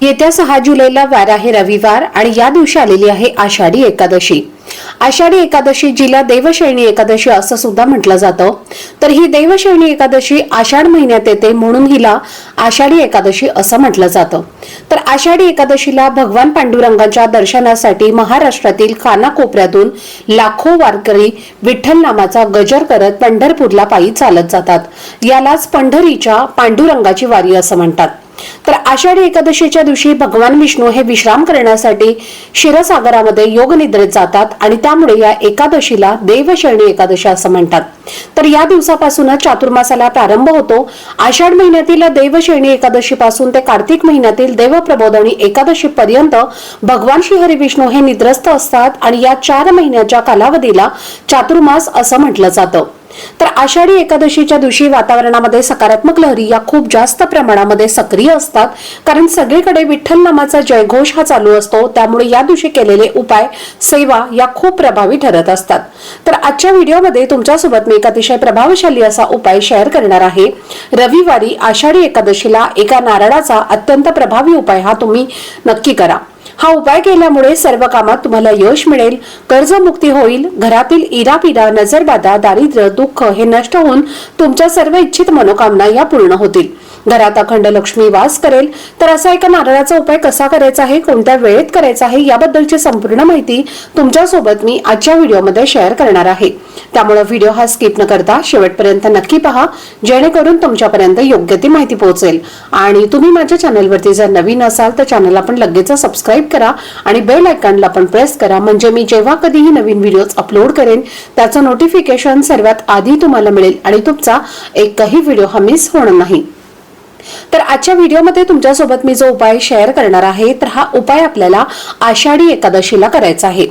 येत्या सहा जुलैला वार आहे रविवार आणि या दिवशी आलेली आहे आषाढी एकादशी. आषाढी एकादशी जिला देवशैणी एकादशी असं सुद्धा म्हटलं जातं. तर ही देवशैणी एकादशी आषाढ महिन्यात येते म्हणून हिला आषाढी एकादशी असं म्हटलं जातं. तर आषाढी एकादशीला भगवान पांडुरंगाच्या दर्शनासाठी महाराष्ट्रातील कानाकोपऱ्यातून लाखो वारकरी विठ्ठल नामाचा गजर करत पंढरपूरला पायी चालत जातात. यालाच पंढरीच्या पांडुरंगाची वारी असं म्हणतात. तर आषाढी एकादशीच्या दिवशी भगवान विष्णू हे विश्राम करण्यासाठी क्षीरसागरामध्ये योगनिद्रेत जातात आणि त्यामुळे या एकादशीला देवशरणी एकादशी असं म्हणतात. तर या दिवसापासूनच चातुर्मासाला प्रारंभ होतो. आषाढ महिन्यातील देवशरणी एकादशी पासून ते कार्तिक महिन्यातील देवप्रबोधनी एकादशी पर्यंत भगवान श्री हरी विष्णू हे निद्रस्त असतात आणि या चार महिन्याच्या कालावधीला चातुर्मास असं म्हटलं जातं. तर आषाढी एकादशीच्या दिवशी वातावरणामध्ये सकारात्मक लहरी या खूप जास्त प्रमाणामध्ये सक्रिय असतात. कारण सगळीकडे विठ्ठल नामाचा जयघोष हा चालू असतो. त्यामुळे या दिवशी केलेले उपाय सेवा या खूप प्रभावी ठरत असतात. तर आजच्या व्हिडिओमध्ये तुमच्यासोबत मी एक अतिशय प्रभावशाली असा उपाय शेअर करणार आहे. रविवारी आषाढी एकादशीला एका नारळाचा अत्यंत प्रभावी उपाय हा तुम्ही नक्की करा. हा उपाय केल्यामुळे सर्व कामात तुम्हाला यश मिळेल कर्जमुक्ती होईल घरातील इरापिरा नजरबाधा दारिद्र्य दुःख हे नष्ट होऊन तुमच्या सर्व इच्छित मनोकामना या पूर्ण होतील. घरात अखंड लक्ष्मी वास करेल तर असा एका नारळाचा उपाय कसा करायचा आहे कोणत्या वेळेत करायचा आहे याबद्दलची संपूर्ण माहिती तुमच्यासोबत मी आजच्या व्हिडिओमध्ये शेअर करणार आहे. त्यामुळे व्हिडिओ हा स्किप न करता शेवटपर्यंत नक्की पहा जेणेकरून तुमच्यापर्यंत योग्य ती माहिती पोहोचेल. आणि तुम्ही माझ्या चॅनलवरती जर नवीन असाल तर चॅनल आपण लगेच सबस्क्राईब करा आणि बेल आयकॉनला पण प्रेस करा. म्हणजे मी जेव्हा कधीही नवीन व्हिडिओज अपलोड करेन त्याचं नोटिफिकेशन सर्वात आधी तुम्हाला मिळेल आणि तुमचा एकही व्हिडिओ हा मिस होणार नाही. तर आजच्या व्हिडिओमध्ये तुमच्यासोबत मी जो उपाय शेअर करणार आहे तर हा उपाय आपल्याला आषाढी एकादशीला करायचा आहे.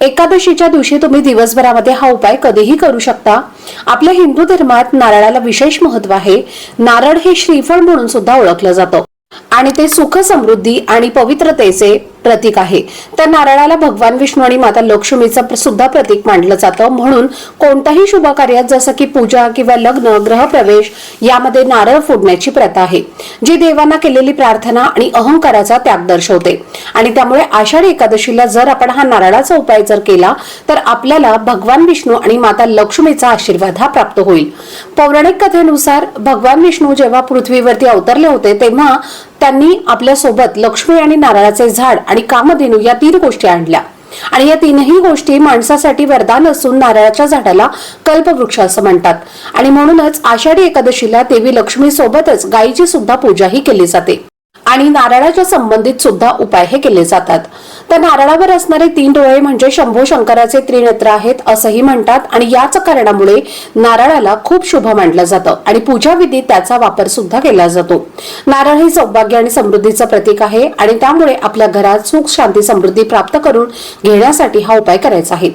एकादशीच्या दिवशी तुम्ही दिवसभरामध्ये हा उपाय कधीही करू शकता. आपल्या हिंदू धर्मात नारळाला विशेष महत्त्व आहे. नारळ हे श्रीफळ म्हणून सुद्धा ओळखलं जातं. आणि ते सुख समृद्धी आणि पवित्रतेचे प्रतीक आहे. तर नारळाला भगवान विष्णू आणि माता लक्ष्मीचं सुद्धा प्रतीक मानलं जातं. म्हणून कोणत्याही शुभ कार्यात जसं की पूजा किंवा लग्न ग्रहप्रवेश यामध्ये नारळ फोडण्याची प्रथा आहे. जी देवांना केलेली प्रार्थना आणि अहंकाराचा त्याग दर्शवते. आणि त्यामुळे आषाढी एकादशीला जर आपण हा नारळाचा उपाय जर केला तर आपल्याला भगवान विष्णू आणि माता लक्ष्मीचा आशीर्वाद हा प्राप्त होईल. पौराणिक कथेनुसार भगवान विष्णू जेव्हा पृथ्वीवरती अवतरले होते तेव्हा त्यांनी आपल्यासोबत लक्ष्मी आणि नारळाचे झाड आणि कामधेनू या तीन गोष्टी आणल्या. आणि या तीनही गोष्टी माणसासाठी वरदान असून नारळाच्या झाडाला कल्पवृक्ष असं म्हणतात. आणि म्हणूनच आषाढी एकादशीला देवी लक्ष्मी सोबतच गायीची सुद्धा पूजाही केली जाते. आणि नारळाच्या संबंधित सुद्धा उपाय हे केले जातात. तर नारळावर असणारे तीन डोळे म्हणजे शंभू शंकराचे त्रिनेत्र आहेत असंही म्हणतात आणि याच कारणामुळे नारळाला खूप शुभ मानलं जातं आणि पूजा विधीत त्याचा वापर सुद्धा केला जातो. नारळ हे सौभाग्य आणि समृद्धीचं प्रतीक आहे आणि त्यामुळे आपल्या घरात सुख शांती समृद्धी प्राप्त करून घेण्यासाठी हा उपाय करायचा आहे.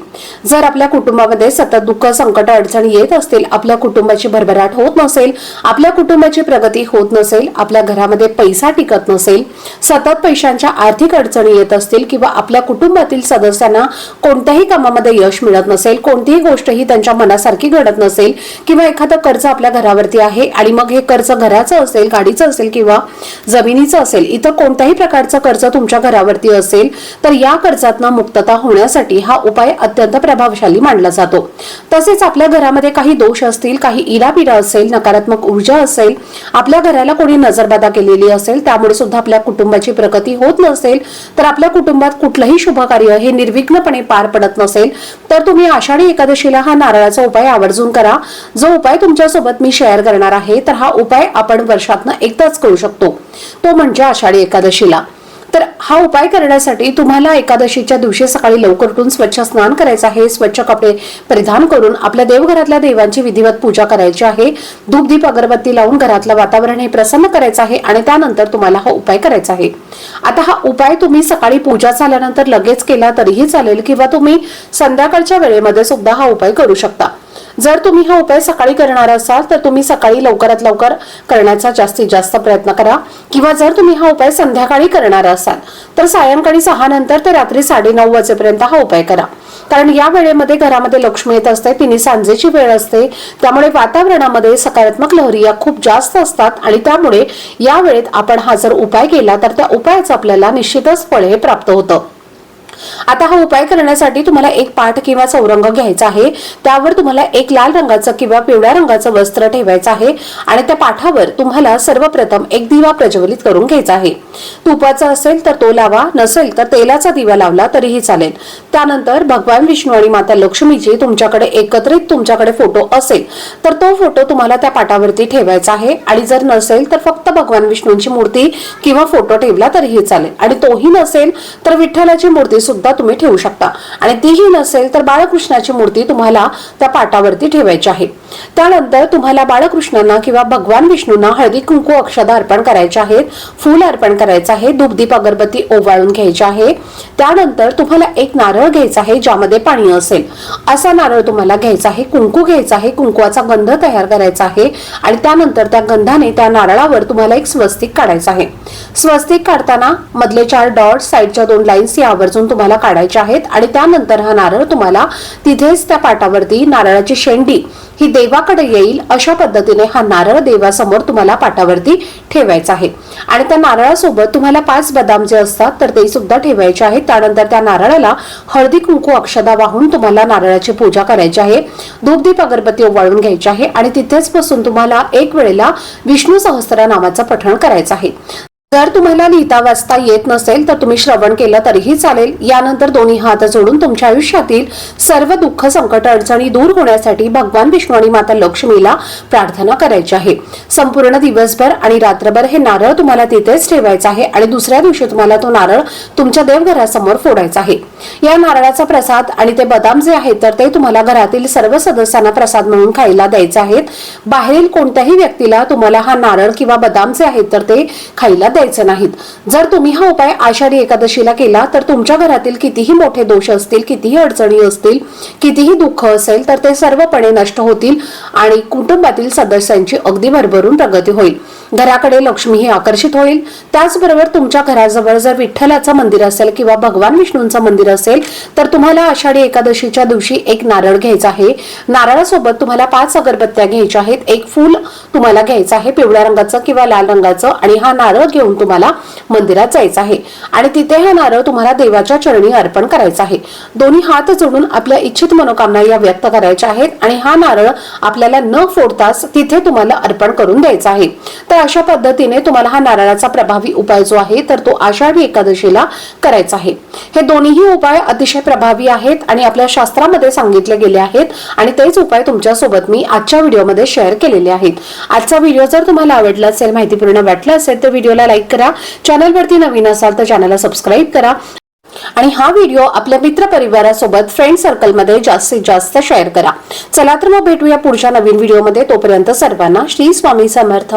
जर आपल्या कुटुंबामध्ये सतत दुःख संकट अडचणी येत असतील आपल्या कुटुंबाची भरभराट होत नसेल आपल्या कुटुंबाची प्रगती होत नसेल आपल्या घरामध्ये पैसा टिकत नसेल सतत पैशांच्या आर्थिक अडचणी येत असतील किंवा आपल्या कुटुंबातील सदस्यांना कोणत्याही कामामध्ये यश मिळत नसेल कोणतीही गोष्ट ही त्यांच्या मनासारखी घडत नसेल किंवा एखादं कर्ज आपल्या घरावरती आहे आणि मग हे कर्ज घराचं असेल गाडीचं असेल किंवा जमिनीचं असेल इतर कोणत्याही प्रकारचं कर्ज तुमच्या घरावरती असेल तर या कर्जातनं मुक्तता होण्यासाठी हा उपाय अत्यंत प्रभावशाली मानला जातो. तसेच आपल्या घरामध्ये काही दोष असतील काही इरापिरा असेल नकारात्मक ऊर्जा असेल आपल्या घराला कोणी नजरबाधा केलेली असेल त्यामुळे सुद्धा आपल्या कुटुंबाची प्रगती होत नसेल तर आपल्या कुटुंबात कुठलंही शुभकार्य हे निर्विघ्नपणे पार पडत नसेल तर तुम्ही आषाढी एकादशीला हा नारळाचा उपाय आवर्जून करा. जो उपाय तुमच्यासोबत मी शेअर करणार आहे तर हा उपाय आपण वर्षातनं एकदाच करू शकतो. तो म्हणजे आषाढी एकादशीला. तर हा उपाय करण्यासाठी तुम्हाला एकादशीच्या दिवशी सकाळी लवकर उठून स्वच्छ स्नान करायचं आहे. स्वच्छ कपडे परिधान करून आपल्या देवघरातल्या देवांची विधिवत पूजा करायची आहे. धूपदीप अगरबत्ती लावून घरातलं वातावरण हे प्रसन्न करायचं आहे आणि त्यानंतर तुम्हाला हा उपाय करायचा आहे. आता हा उपाय तुम्ही सकाळी पूजा झाल्यानंतर लगेच केला तरीही चालेल किंवा तुम्ही संध्याकाळच्या वेळेमध्ये सुद्धा हा उपाय करू शकता. जर तुम्ही हा उपाय सकाळी करणार असाल तर तुम्ही सकाळी लवकरात लवकर करण्याचा जास्तीत जास्त प्रयत्न करा. किंवा जर तुम्ही हा उपाय संध्याकाळी करणार असाल तर सायंकाळी सहा नंतर ते रात्री साडेनऊ वाजेपर्यंत हा उपाय करा. कारण या वेळेमध्ये घरामध्ये लक्ष्मी येत असते तिने सांजेची वेळ असते त्यामुळे वातावरणामध्ये सकारात्मक लहरी या खूप जास्त असतात आणि त्यामुळे या वेळेत आपण हा जर उपाय केला तर त्या उपायाचं आपल्याला निश्चितच फळ हे प्राप्त होतं. आता हा उपाय करण्यासाठी तुम्हाला एक पाठ किंवा चौरंग घ्यायचा आहे. त्यावर तुम्हाला एक लाल रंगाचं किंवा पिवळ्या रंगाचं वस्त्र ठेवायचं आहे आणि त्या पाठावर तुम्हाला सर्वप्रथम एक दिवा प्रज्वलित करून घ्यायचा आहे. तुपाचा असेल तर तो लावा नसेल तर तेलाचा दिवा लावला तरीही चालेल. त्यानंतर भगवान विष्णू आणि माता लक्ष्मीची तुमच्याकडे एकत्रित तुमच्याकडे फोटो असेल तर तो फोटो तुम्हाला त्या पाटावरती ठेवायचा आहे. आणि जर नसेल तर फक्त भगवान विष्णूंची मूर्ती किंवा फोटो ठेवला तरीही चालेल. आणि तोही नसेल तर विठ्ठलाची मूर्ती सुद्धा तुम्ही ठेवू शकता. आणि तीही नसेल तर बाळकृष्णाची मूर्ती तुम्हाला त्या पाटावरती ठेवायची आहे. त्यानंतर तुम्हाला बाळकृष्णांना किंवा भगवान विष्णूंना हळदी कुंकू अक्षदा अर्पण करायचे आहेत. फूल अर्पण करायचं आहे. धूपदीप अगरबत्ती ओवाळून घ्यायची आहे. त्यानंतर तुम्हाला एक नारळ घ्यायचा आहे ज्यामध्ये पाणी असेल. असा नारळ तुम्हाला घ्यायचा आहे कुंकू घ्यायचा आहे कुंकुवाचा गंध तयार करायचा आहे आणि त्यानंतर त्या गंधाने त्या नारळावर तुम्हाला एक स्वस्तिक काढायचं आहे. स्वस्तिक काढताना मधले चार डॉट साईडच्या दोन लाईन्स या आवर्जून तुम्हाला काढायच्या आहेत आणि त्यानंतर हा नारळ तुम्हाला तिथेच त्या पाटावरती नारळाची शेंडी ही देवाकडे येईल अशा पद्धतीने हा नारळ देवासमोर तुम्हाला पाटावरती ठेवायचा आहे. आणि त्या नारळासोबत तुम्हाला पाच बदाम जे असतात तर ते सुद्धा ठेवायचे आहेत. त्यानंतर त्या नारळाला हळदी कुंकू अक्षदा वाहून तुम्हाला नारळाची पूजा करायची आहे. धूपदीप अगरबत्ती ओवाळून घ्यायची आहे आणि तिथेच बसून तुम्हाला एक वेळेला विष्णू सहस्त्र नावाचं पठण करायचं आहे. जर तुम्हाला लिहिता वाचता येत नसेल तर तुम्ही श्रवण केलं तरीही चालेल. यानंतर दोन्ही हात जोडून तुमच्या आयुष्यातील सर्व दुःख संकट अडचणी दूर होण्यासाठी भगवान विष्णू आणि माता लक्ष्मीला प्रार्थना करायची आहे. संपूर्ण दिवसभर आणि रात्रभर हे नारळ तुम्हाला तिथेच ठेवायचं आहे आणि दुसऱ्या दिवशी तुम्हाला तो नारळ तुमच्या देवघरासमोर फोडायचा आहे. या नारळाचा प्रसाद आणि ते बदाम जे आहेत तर ते तुम्हाला घरातील सर्व सदस्यांना प्रसाद म्हणून खायला द्यायचे आहेत. बाहेरील कोणत्याही व्यक्तीला तुम्हाला हा नारळ किंवा बदाम जे आहेत तर ते खायला द्यायचे नाहीत. जर तुम्ही हा उपाय आषाढी एकादशीला केला तर तुमच्या घरातील कितीही मोठे दोष असतील कितीही अडचणी असतील कितीही दुःख असेल तर ते सर्वपणे नष्ट होतील आणि कुटुंबातील सदस्यांची अगदी भरभरून प्रगती होईल. घराकडे लक्ष्मीही आकर्षित होईल. त्याचबरोबर तुमच्या घराजवळ जर विठ्ठलाचं मंदिर असेल किंवा भगवान विष्णूंचं मंदिर असेल तर तुम्हाला आषाढी एकादशीच्या दिवशी एक नारळ घ्यायचा आहे. नारळासोबत तुम्हाला पाच अगरबत्त्या घ्यायच्या आहेत. एक फूल तुम्हाला घ्यायचं आहे पिवळ्या रंगाचं किंवा लाल रंगाचं आणि हा नारळ घेऊन तुम्हाला मंदिरात जायचं आहे. आणि तिथे हा नारळ तुम्हाला देवाच्या चरणी अर्पण करायचा आहे. दोन्ही हात जोडून आपल्या इच्छित मनोकामना या व्यक्त करायच्या आहेत आणि हा नारळ आपल्याला न फोडताच तिथे तुम्हाला अर्पण करून द्यायचा आहे. तर अशा पद्धतीने तुम्हाला हा नारळाचा प्रभावी उपाय जो आहे तर तो आषाढी एकादशीला करायचा आहे. हे दोन्हीही उपाय अतिशय प्रभावी आहेत आणि आपल्या शास्त्रामध्ये सांगितले गेले आहेत आणि तेच उपाय तुमच्यासोबत मी आजच्या व्हिडिओमध्ये शेअर केलेले आहेत. आजचा व्हिडिओ जर तुम्हाला आवडला असेल माहितीपूर्ण वाटला असेल तर व्हिडिओला लाईक करा चॅनलवरती नवीन असाल तर चॅनलला सबस्क्राईब करा. आणि हा व्हिडिओ आपल्या मित्र परिवारासोबत फ्रेंड सर्कलमध्ये जास्तीत जास्त शेअर करा. चला तर मग भेटूया पुढच्या नवीन व्हिडिओमध्ये. तोपर्यंत सर्वांना श्री स्वामी समर्थ.